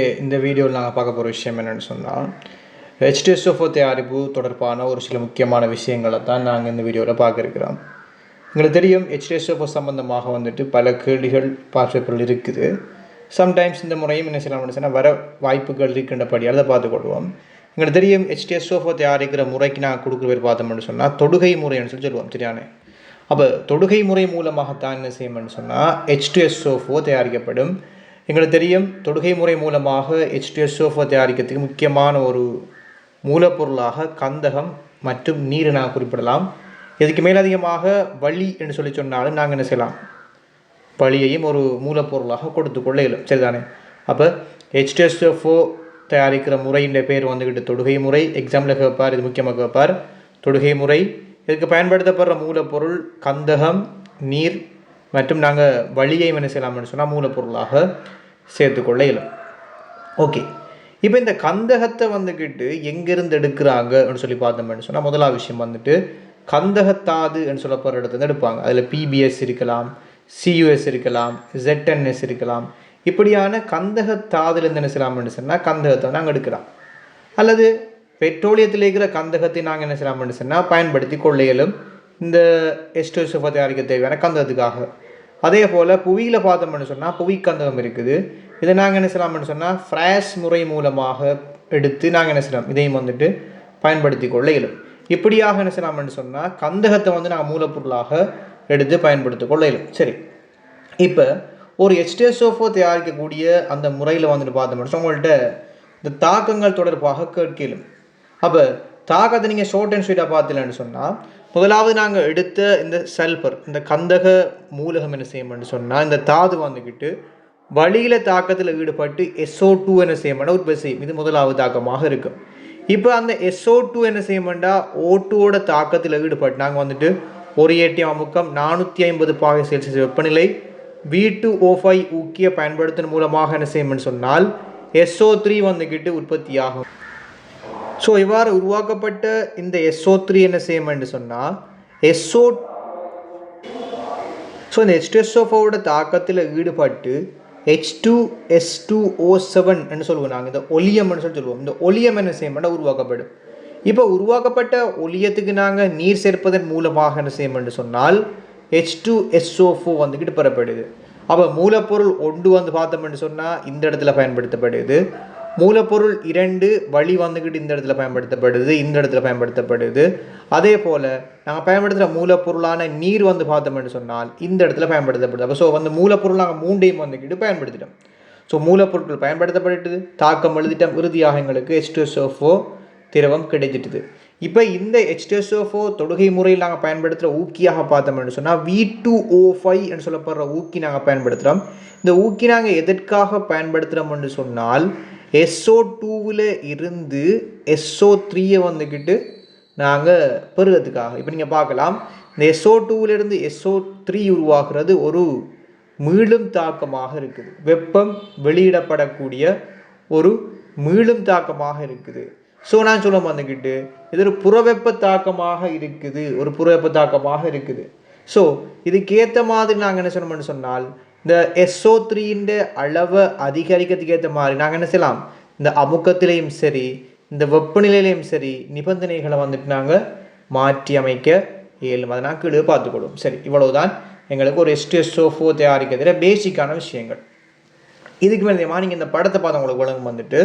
இந்த வீடியோவில் நாங்கள் பார்க்க போகிற விஷயம் என்னென்னு சொன்னால் ஹெச்டிஎஸ்ஓஃபோ தயாரிப்பு தொடர்பான ஒரு சில முக்கியமான விஷயங்களை தான் நாங்கள் இந்த வீடியோவில் பார்க்குறோம் எங்களுக்கு தெரியும் ஹெச்டிஎஸ்ஓஃபோ சம்மந்தமாக வந்துட்டு பல கேள்விகள் பார்வைகள் இருக்குது. சம்டைம்ஸ் இந்த முறையும் என்ன செய்யலாம் சொன்னால் வர வாய்ப்புகள் இருக்கின்றபடியால் அதை பார்த்துக்கொள்வோம். எங்களுக்கு தெரியும் ஹெச்டிஎஸ்ஓஃபோ தயாரிக்கிற முறைக்கு நாங்கள் கொடுக்குற பேர் பார்த்தோம்னு சொன்னால் தொடுகை முறைன்னு சொல்லி சொல்லுவோம் சரியானே? அப்போ தொடுகை முறை மூலமாகத்தான் என்ன செய்யணும்னு சொன்னால் ஹெச்டிஎஸ்ஓஃபோ தயாரிக்கப்படும். எங்களுக்கு தெரியும் தொடுகை முறை மூலமாக ஹெச்டிஎஸ்ஓஃபோ தயாரிக்கிறதுக்கு முக்கியமான ஒரு மூலப்பொருளாக கந்தகம் மற்றும் நீரை நான் குறிப்பிடலாம். இதுக்கு மேலதிகமாக வழி என்று சொல்லி சொன்னாலும் நாங்கள் என்ன செய்யலாம்? வழியையும் ஒரு மூலப்பொருளாக கொடுத்து கொள்ள இயலும். சரிதானே? அப்போ ஹெச்டிஎஸ்எஃப்ஓ தயாரிக்கிற முறையின் பேர் வந்துக்கிட்டு தொடுகை முறை. எக்ஸாம்பிள் கேட்பார் இது முக்கியமாக கேட்பார் தொடுகை முறை. இதுக்கு பயன்படுத்தப்படுற மூலப்பொருள் கந்தகம் நீர் மற்றும் நாங்கள் வழியை என்ன செய்யலாம்னு சொன்னால் மூலப்பொருளாக சேர்த்துக்கொள்ள இயலும். ஓகே இப்போ இந்த கந்தகத்தை வந்துக்கிட்டு எங்கேருந்து எடுக்கிறாங்கன்னு சொல்லி பார்த்தோம்னு சொன்னால் முதலாவது விஷயம் வந்துட்டு கந்தகத்தாதுன்னு போகிற இடத்துல எடுப்பாங்க. அதில் பிபிஎஸ் இருக்கலாம் சியூஎஸ் இருக்கலாம் ஜெட்என்எஸ் இருக்கலாம். இப்படியான கந்தகத்தாதுலேருந்து என்ன செய்யலாம்னு சொன்னால் கந்தகத்தை நாங்கள் எடுக்கலாம். அல்லது பெட்ரோலியத்தில் இருக்கிற கந்தகத்தை நாங்கள் என்ன செய்யலாம்னு சொன்னால் பயன்படுத்தி கொள்ளையிலும் இந்த எஸ்டோசோஃபா தயாரிக்க தேவையான கந்தகத்துக்காக. அதே போல் புவியில் பார்த்தோம்னு சொன்னால் புவிக்கந்தகம் இருக்குது. இதை நாங்கள் என்ன செய்யலாம்னு சொன்னால் ஃப்ராஷ் முறை மூலமாக எடுத்து நாங்கள் என்ன செய்யலாம்? இதையும் வந்துட்டு பயன்படுத்தி கொள்ள இயலும். இப்படியாக என்ன செய்யலாம்னு சொன்னால் கந்தகத்தை வந்து நாங்கள் மூலப்பொருளாக எடுத்து பயன்படுத்தி கொள்ள இயலும். சரி. இப்போ ஒரு எச்டேசோஃபோ தயாரிக்கக்கூடிய அந்த முறையில் வந்துட்டு பார்த்தோம்னு உங்கள்கிட்ட இந்த தாக்கங்கள் தொடர்பாக கேட்கலும் அப்போ தாக்கத்தை நீங்கள் ஷார்ட் அண்ட் ஸ்வீட்டாக பார்த்தீங்கன்னு சொன்னால் முதலாவது நாங்கள் எடுத்த இந்த சல்பர் இந்த கந்தக மூலகம் என்ன செய்யணும்னு சொன்னால் இந்த தாது வந்துக்கிட்டு வழியில் தாக்கத்தில் ஈடுபட்டு எஸ்ஓ டூ என்ன செய்யமாட்டா உற்பத்தி செய்யும். இது முதலாவது தாக்கமாக இருக்கும் இப்போ அந்த எஸ்ஓ டூ என்ன செய்யமாட்டா ஓ டூவோட தாக்கத்தில் ஈடுபட்டு நாங்கள் வந்துட்டு ஒரு ஏடிஎம் அமுக்கம் நானூற்றி ஐம்பது பாகை செல்சியஸ் வெப்பநிலை வி டூ ஓ ஃபைவ் ஊக்கிய பயன்படுத்தின மூலமாக என்ன செய்யணும்னு சொன்னால் எஸ்ஓ த்ரீ வந்துக்கிட்டு உற்பத்தியாகும். ஸோ இவ்வாறு உருவாக்கப்பட்ட இந்த எஸ்ஓ த்ரீ என்ன செய்யணும்னு சொன்னால் எஸ்ஓ ஸோ இந்த ஹெச்டிஎஸ்ஓஃபோட தாக்கத்தில் ஈடுபட்டு H two S two O seven என்று சொல்லுவோம் நாங்கள் இந்த ஒலியம்னு சொல்லி சொல்லுவோம். இந்த ஒலியம் என்ன செய்யணும்னா உருவாக்கப்படும். இப்போ உருவாக்கப்பட்ட ஒலியத்துக்கு நாங்கள் நீர் சேர்ப்பதன் மூலமாக என்ன செய்யணும்னு சொன்னால் ஹெச் டூ எஸ்ஓ ஃபோ வந்துக்கிட்டு பெறப்படுது. அப்போ மூலப்பொருள் ஒன்று வந்து பார்த்தோம்னு சொன்னால் இந்த இடத்துல பயன்படுத்தப்படுது. மூலப்பொருள் இரண்டு வழி வந்துக்கிட்டு இந்த இடத்துல பயன்படுத்தப்படுது இந்த இடத்துல பயன்படுத்தப்படுது. அதே போல் நாங்கள் பயன்படுத்துகிற மூலப்பொருளான நீர் வந்து பார்த்தோம்னு சொன்னால் இந்த இடத்துல பயன்படுத்தப்படுது. அப்போ ஸோ வந்து மூலப்பொருள் நாங்கள் மூண்டையும் வந்துக்கிட்டு பயன்படுத்திட்டோம். ஸோ மூலப்பொருட்கள் பயன்படுத்தப்பட்டுது தாக்கம் எழுதிட்டோம் இறுதியாக எங்களுக்கு எஸ்டோசோஃபோ திரவம் கிடைச்சிட்டுது. இப்போ இந்த ஹெச்டிஎஸ்ஓஃபோ தொடுகை முறையில் நாங்கள் பயன்படுத்துகிற ஊக்கியாக பார்த்தோம்னு சொன்னால் வி டூ ஓ ஃபைவ் சொல்லப்படுற ஊக்கி நாங்கள் பயன்படுத்துகிறோம் இந்த ஊக்கி நாங்கள் எதற்காக பயன்படுத்துகிறோம்னு சொன்னால் எஸ்ஓ டூவில் இருந்து எஸ்ஓ த்ரீயை வந்துக்கிட்டு நாங்கள் பெறுகிறதுக்காக இப்போ நீங்கள் பார்க்கலாம். இந்த எஸ்ஓ டூவிலிருந்து எஸ்ஓ த்ரீ உருவாகிறது ஒரு மீளும் தாக்கமாக இருக்குது. வெப்பம் வெளியிடப்படக்கூடிய ஒரு மீளும் தாக்கமாக இருக்குது. ஸோ நான் சொல்ல வந்துக்கிட்டு இது ஒரு புறவெப்ப தாக்கமாக இருக்குது. ஒரு புறவெப்ப தாக்கமாக இருக்குது. ஸோ இதுக்கேற்ற மாதிரி நாங்கள் என்ன சொல்லணும்னு சொன்னால் இந்த எஸ்ஓ த்ரீன்ற அளவை அதிகரிக்கிறதுக்கு ஏற்ற மாதிரி நாங்கள் என்ன செய்யலாம்? இந்த அமுக்கத்திலையும் சரி இந்த வெப்பநிலையிலையும் சரி நிபந்தனைகளை வந்துட்டு நாங்கள் மாற்றி அமைக்க இயலும். அதை நான் கீழே பார்த்துக்கொள்வோம். சரி இவ்வளவுதான். எங்களுக்கு ஒரு எஸ்டிஎஸ்ஓஃபோ தயாரிக்கிறதுல பேசிக்கான விஷயங்கள். இதுக்கு மேலே நீங்கள் இந்த படத்தை பார்த்து உங்களுக்கு விளங்கும் வந்துட்டு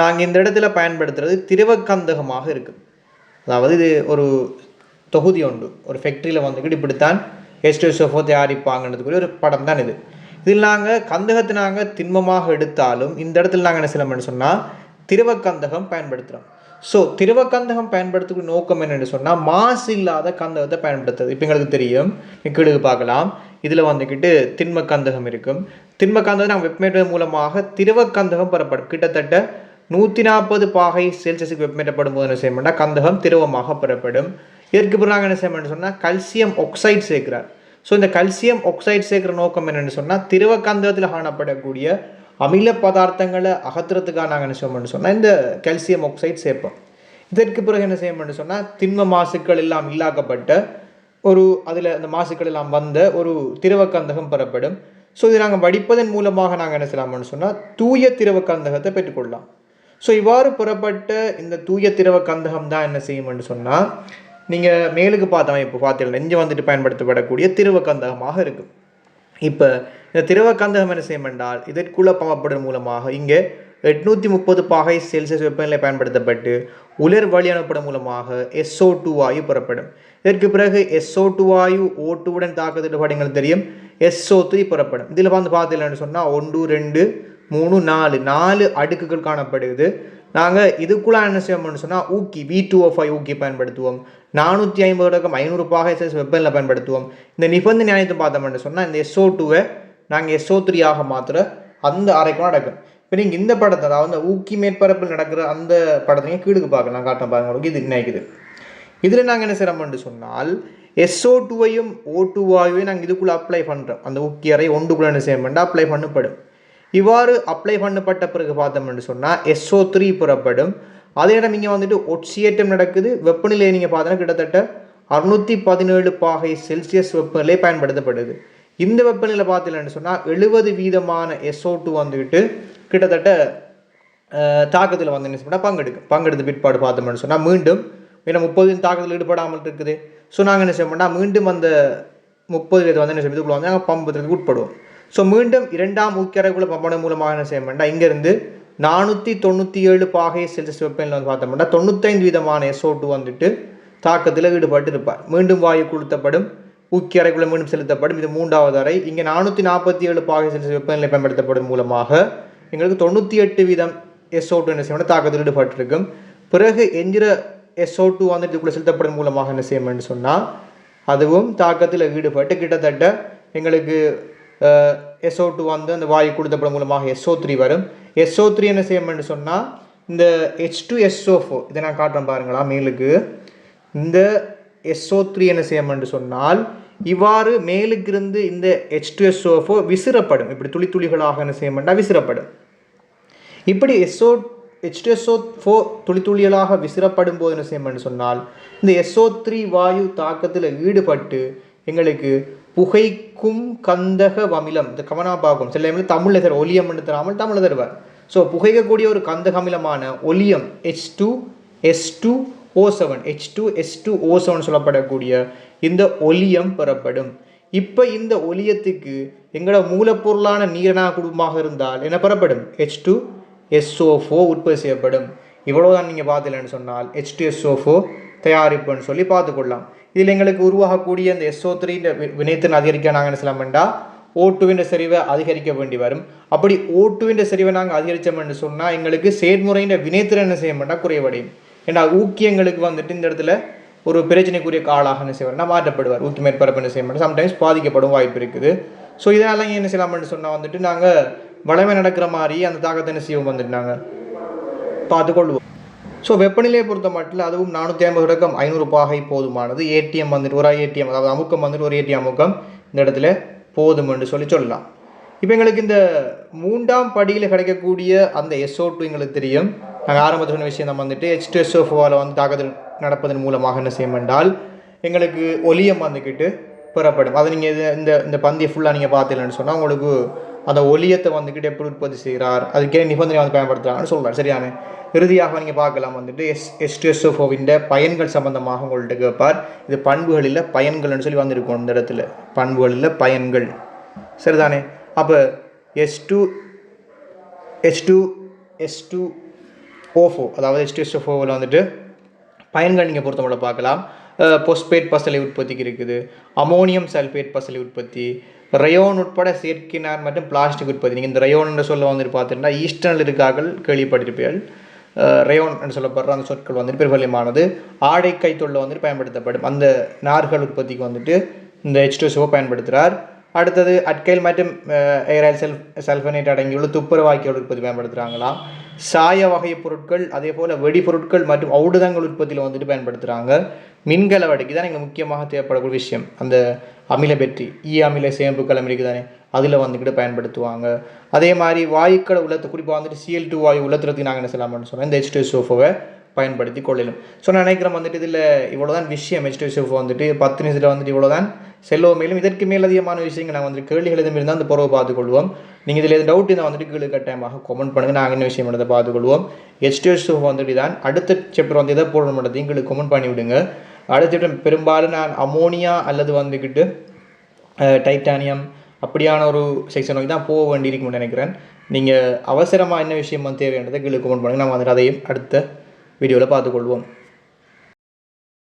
நாங்கள் இந்த இடத்துல பயன்படுத்துறது திரவக்கந்தகமாக இருக்குது அதாவது இது ஒரு தொகுதி உண்டு. ஒரு ஃபேக்ட்ரியில் வந்துக்கிட்டு இப்படித்தான் எஸ்டிஎஸ்ஓஃபோ தயாரிப்பாங்கன்றதுக்குரிய ஒரு படம் தான் இது. இதில் நாங்கள் கந்தகத்தை நாங்கள் திண்மமாக எடுத்தாலும் இந்த இடத்துல நாங்கள் என்ன செய்யலாம்னு சொன்னால் திருவக்கந்தகம் பயன்படுத்துகிறோம் ஸோ திருவக்கந்தகம் பயன்படுத்தக்கூடிய நோக்கம் என்னென்னு சொன்னால் மாசு இல்லாத கந்தகத்தை பயன்படுத்துறது. இப்போ எங்களுக்கு தெரியும். கீழே பார்க்கலாம். இதில் வந்துக்கிட்டு திண்ம கந்தகம் இருக்கும். திண்ம கந்தகம் நாங்கள் வெப்பமேற்ற மூலமாக திருவக்கந்தகம் பெறப்படும். கிட்டத்தட்ட நூற்றி நாற்பது பாகை செல்சியஸுக்கு வெப்பமேற்றப்படும் போது என்ன செய்யணும்னா கந்தகம் திரவமாக பெறப்படும். இதற்கு பிறகு என்ன செய்யணும்னு சொன்னால் கல்சியம் ஒக்சைடு சேர்க்கிறார். ஸோ இந்த கல்சியம் ஒக்சைடு சேர்க்குற நோக்கம் என்னென்னு சொன்னால் திருவக்கந்தத்தில் காணப்படக்கூடிய அமில பதார்த்தங்களை அகற்றுறதுக்காக நாங்கள் என்ன செய்வோம்னு சொன்னால் இந்த கல்சியம் ஒக்சைடு சேர்ப்போம். இதற்கு பிறகு என்ன செய்யணும்னு சொன்னால் திண்ம மாசுக்கள் எல்லாம் இல்லாக்கப்பட்ட ஒரு அதில் அந்த மாசுக்கள் எல்லாம் வந்த ஒரு திரவ கந்தகம் பெறப்படும். ஸோ இது நாங்கள் வடிப்பதன் மூலமாக நாங்கள் என்ன செய்யலாம்னு சொன்னால் தூய திரவ கந்தகத்தை பெற்றுக்கொள்ளலாம். ஸோ இவ்வாறு புறப்பட்ட இந்த தூய திரவ கந்தகம் தான் என்ன செய்யும்னு சொன்னால் நீங்கள் மேலுக்கு பார்த்தவன் இப்போ பார்த்தீங்க நெஞ்சு வந்துட்டு பயன்படுத்தப்படக்கூடிய திருவக்கந்தகமாக இருக்கும். இப்போ இந்த திருவக்கந்தகம் கந்தகம் என்ன செய்யும் என்றால் இதற்குள்ள பம்பப்படுவதன் மூலமாக இங்கே எட்நூற்றி முப்பது பாகை செல்சியஸ் வெப்பநிலை பயன்படுத்தப்பட்டு உலர் வழி அனுப்படும் மூலமாக எஸ்ஓ டூ வாயு புறப்படும். இதற்கு பிறகு எஸ்ஓ டூ வாயு ஓ டூவுடன் தாக்கத்திட்டு தெரியும் எஸ்ஓ த்ரீ புறப்படும். இதில் வந்து பார்த்தீங்கன்னு சொன்னால் ஒன்று ரெண்டு மூணு நாலு நாலு அடுக்குகள் காணப்படுது நாங்கள் இதுக்குள்ள என்ன செய்வோம்னு சொன்னால் ஊக்கி வி டூ ஓ ஃபைவ் ஊக்கி பயன்படுத்துவோம். நானூற்றி ஐம்பது ரகம் ஐநூறு பாகை வெப்பனில் பயன்படுத்துவோம். இந்த நிபந்தனை அனைத்து பார்த்தோம்னு சொன்னால் இந்த எஸ்ஓ டூவை நாங்கள் எஸ்ஓ த்ரீ ஆக மாத்திர அந்த அறைக்கும் நடக்கும். இப்போ நீங்கள் இந்த படத்தை அதாவது அந்த ஊக்கி மேற்பரப்பில் நடக்கிற அந்த படத்தையும் கீழுக்கு பார்க்க நான் பாருங்க உங்களுக்கு இது நினைக்குது இதில் நாங்கள் என்ன செய்கிறோம்னு சொன்னால் எஸ்ஓ டூவையும் ஓ டூ வாயுவையும் நாங்கள் இதுக்குள்ளே அப்ளை பண்ணுறோம் அந்த ஊக்கி அறை ஒன்றுக்குள்ளே என்ன செய்ய அப்ளை பண்ணப்படும். இவ்வாறு அப்ளை பண்ணப்பட்ட பிறகு பார்த்தோம்னு சொன்னால் எஸ்ஓ த்ரீ புறப்படும். அதே இடம் இங்கே வந்துட்டு ஒட்சியேற்றம் நடக்குது. வெப்பநிலையை நீங்கள் பார்த்தோன்னா கிட்டத்தட்ட அறுநூற்றி பதினேழு பாகை செல்சியஸ் வெப்பநிலை பயன்படுத்தப்படுது. இந்த வெப்பநிலை பார்த்தீங்கன்னு சொன்னால் எழுபது வீதமான எஸ்ஓ டூ வந்துக்கிட்டு கிட்டத்தட்ட தாக்கத்தில் வந்து என்ன பண்ணால் பங்கெடுக்கும் பங்கெடுத்த பிற்பாடு பார்த்தோம்னு சொன்னால் மீண்டும் ஏன்னா முப்பது தாக்கத்தில் ஈடுபடாமல் இருக்குது. ஸோ நாங்கள் என்ன செய்வோம்னா மீண்டும் அந்த முப்பது வீதம் வந்து என்ன செய்யும் இதுக்குள்ள வந்து நாங்கள் பம்பத்துக்கு உட்படுவோம். ஸோ மீண்டும் இரண்டாம் ஊக்கரைக்குள்ள பம்பன மூலமாக என்ன செய்ய இங்கேருந்து நானூற்றி தொண்ணூற்றி ஏழு பாகை செல்சியஸ் வெப்பநிலை வந்து பார்த்தோம்னா தொண்ணூத்தைந்து விதமான எஸ்ஓ டூ வந்துட்டு தாக்கத்தில் ஈடுபட்டு இருப்பார் மீண்டும் வாயு கொளுத்தப்படும் ஊக்கி அறைக்குள்ள மீண்டும் செலுத்தப்படும். இது மூன்றாவது அறை. இங்கே நானூற்றி நாற்பத்தி ஏழு பாகை செல்சியஸ் வெப்பநிலை பயன்படுத்தப்படும் மூலமாக எங்களுக்கு தொண்ணூற்றி எட்டு வீதம் எஸ்ஓ டூ என்ன செய்யணும் தாக்கத்தில் ஈடுபட்டிருக்கும். பிறகு எஞ்சிற எஸ்ஓ டூ வந்துட்டு இதுக்குள்ளே செலுத்தப்படும் மூலமாக என்ன செய்யணும்னு சொன்னால் அதுவும் தாக்கத்தில் ஈடுபட்டு கிட்டத்தட்ட எங்களுக்கு எஸ்ஓ டூ வந்து அந்த வாயு கொடுத்தப்படும் மூலமாக எஸ்ஓ த்ரீ வரும். எஸ்ஓ த்ரீ என்ன செய்யணும்னு சொன்னால் இந்த ஹெச் டூ எஸ்ஓ ஃபோர் இதை நான் காட்டுறேன் பாருங்களா மேலுக்கு. இந்த எஸ்ஓ த்ரீ என்ன செய்யணும்னு சொன்னால் இவ்வாறு மேலுக்கிருந்து இந்த ஹெச் டூ எஸ்ஓ ஃபோர் விசிறப்படும். இப்படி துளி துளிகளாக என்ன செய்யணும்னா விசிறப்படும். இப்படி SO H two SO four துளி துளிகளாக விசிறப்படும் போது என்ன செய்யணும்னு சொன்னால் இந்த எஸ்ஓ த்ரீ வாயு தாக்கத்தில் ஈடுபட்டு எங்களுக்கு புகைக்கும் கந்தக அமிலம் இந்த கமனாபாகம் சில டைமில் தமிழில் தர ஒலியம் என்று தராமல் தமிழில் தருவார். ஸோ புகைக்கக்கூடிய ஒரு கந்தக அமிலமான oleum H two S two O seven H two S two O seven சொல்லப்படக்கூடிய இந்த ஒலியம் பெறப்படும். இப்போ இந்த ஒலியத்துக்கு எங்களோட மூலப்பொருளான நீரணா குடும்பமாக இருந்தால் என்ன பெறப்படும்? ஹெச் டூ எஸ்ஓஃபோ உற்பத்தி செய்யப்படும். இவ்வளோதான் நீங்கள் பார்த்துலன்னு சொன்னால் ஹெச் டூ எஸ்ஓஃபோ தயாரிப்புன்னு சொல்லி பார்த்துக்கொள்ளலாம். இதில் எங்களுக்கு உருவாகக்கூடிய இந்த எஸ்ஓ த்ரீ வினைத்திறன் அதிகரிக்க நாங்கள் என்ன செய்யலாம்டா ஓ டூவின் செறிவை அதிகரிக்க வேண்டி வரும். அப்படி ஓ டூவின் செறிவை நாங்கள் அதிகரித்தோம்னு சொன்னால் எங்களுக்கு செயற்முறையின் வினைத்திறன் என்ன செய்ய மாட்டால் குறைவடையும். ஏன்னா ஊக்கியங்களுக்கு வந்துட்டு இந்த இடத்துல ஒரு பிரச்சனைக்குரிய காலாக என்ன செய்வார்னா மாற்றப்படுவார். ஊக்கி மேற்பரப்பு என்ன செய்ய மாட்டோம் சம்டைம்ஸ் பாதிக்கப்படும் வாய்ப்பு இருக்குது. ஸோ இதெல்லாம் என்ன செய்யலாம்னு சொன்னால் வந்துட்டு நாங்கள் வளமை நடக்கிற மாதிரி அந்த தாக்கத்தை என்ன செய்வோம் வந்துட்டு நாங்கள் பார்த்துக்கொள்வோம். ஸோ வெப்பநிலையை பொறுத்த மட்டும் அதுவும் நானூற்றி ஐம்பது ரகம் ஐநூறு பாகை போதுமானது. ஏடிஎம் வந்துட்டு ஒரு ஏடிஎம் அதாவது அமுக்கம் வந்துட்டு ஒரு ஏடிஎம் அமுக்கம் இந்த இடத்துல போதும் என்று சொல்லி சொல்லலாம். இப்போ எங்களுக்கு இந்த மூன்றாம் படியில் கிடைக்கக்கூடிய அந்த எஸ்ஓ டூ எங்களுக்கு தெரியும். நாங்கள் ஆரம்பத்தில் சொன்ன விஷயம் நம்ம வந்துட்டு ஹெச் டூ எஸ்ஓ ஃபோவில் வந்து தாக்கத்தில் நடப்பதன் மூலமாக என்ன செய்யும் என்றால் எங்களுக்கு ஒலியம் வந்துக்கிட்டு பெறப்படும். அதை நீங்கள் இது இந்த இந்த பந்தியை ஃபுல்லாக நீங்கள் பார்த்தீங்கன்னு சொன்னால் உங்களுக்கு அந்த ஒலியத்தை வந்துக்கிட்டு எப்படி உற்பத்தி செய்கிறார்? அதுக்கே நிபந்தனை வந்து பயன்படுத்துகிறாங்கன்னு சொல்கிறார் சரியான? இறுதியாக நீங்கள் பார்க்கலாம் வந்துட்டு எஸ் எஸ்டிஎஸ்ஓஃபோவின் பயன்கள் சம்பந்தமாக உங்கள்கிட்ட கேட்பார். இது பண்புகளில் பயன்கள்னு சொல்லி வந்திருக்கும் இந்த இடத்துல. பண்புகளில் பயன்கள். சரிதானே? அப்போ S two S two S two ஓஃபோ அதாவது எஸ்டிஎஸ்எஃப்ஓவில் வந்துட்டு பயன்கள் நீங்கள் பொறுத்தவரை பார்க்கலாம். பொஸ்பேட் பசலை உற்பத்திக்கு இருக்குது. அமோனியம் சல்பேட் பசலை உற்பத்தி. ரயோன் உட்பட செயற்கினார் மற்றும் பிளாஸ்டிக் உற்பத்தி. நீங்கள் இந்த ரயோன் சொல்ல வந்துட்டு பார்த்தீங்கன்னா ஈஸ்டர்னில் இருக்கார்கள் கேள்விப்பட்டிருப்பீர்கள். ரயோன் என்று சொல்லப்படுற அந்த சொற்கள் வந்துட்டு பிரபலியமானது ஆடை கைத்தொழில் வந்துட்டு பயன்படுத்தப்படும். அந்த நார்கள் உற்பத்திக்கு வந்துட்டு இந்த ஹெச் பயன்படுத்துகிறார் அடுத்தது அட்கைல் மற்றும் ஏரால் செல்ஃப் செல்ஃபனேட் அடங்கியுள்ள துப்புரவாக்கியோட உற்பத்தி பயன்படுத்துகிறாங்களாம் சாய வகை பொருட்கள் அதே போல் வெடிபொருட்கள் மற்றும் ஔடுதங்கள் உற்பத்தியில் வந்துட்டு பயன்படுத்துகிறாங்க மின்கலவடைக்கு தான் எங்களுக்கு முக்கியமாக தேவைப்படக்கூடிய விஷயம். அந்த அமில பெற்றி ஈ அமில சேம்பு இருக்குது தானே அதில் வந்துக்கிட்டு பயன்படுத்துவாங்க. அதே மாதிரி வாயுக்களை உள்ளத்து குறிப்பாக வந்துட்டு சிஎல் டூ வாயு உலர்த்துறதுக்கு நாங்கள் என்ன செய்யலாம்னு சொன்னால் இந்த ஹெச் டூ சோஃபோவை பயன்படுத்தி கொள்ளலும். ஸோ நான் நினைக்கிறேன் வந்துட்டு இதில் இவ்வளோ தான் விஷயம் ஹெச்டிஎஃப் வந்துட்டு பத்து நிமிஷத்தில் வந்துட்டு இவ்வளோ தான் செல்லோ மேலும் இதற்கு மேல் அதிகமான விஷயங்கள் நான் வந்துட்டு கேள்விகள் எதுவும் இருந்தால் அந்த புறவை பார்த்துக்கொள்வோம். நீங்கள் இதில் எது டவுட் இருந்தால் வந்துட்டு கீழே கட்டாயமாக கமெண்ட் பண்ணுங்கள் நாங்கள் என்ன விஷயம் எடுத்து பார்த்துக்கொள்வோம். ஹெச்டிஎஃப் வந்துட்டு தான் அடுத்த சாப்டர் வந்து எதை போடணுன்றதையும் எங்களுக்கு கமெண்ட் பண்ணி விடுங்க அடுத்த பெரும்பாலும் நான் அமோனியா அல்லது வந்துக்கிட்டு டைட்டானியம் அப்படியான ஒரு செக்ஷன் நோக்கி தான் போக வேண்டியிருக்கும்னு நினைக்கிறேன். நீங்கள் அவசரமாக என்ன விஷயம் வந்து தேவையானதை கீழே கமெண்ட் பண்ணுங்கள் நம்ம வந்துட்டு அதையும் அடுத்த வீடியோவில் பார்த்துக்கொள்வோம்.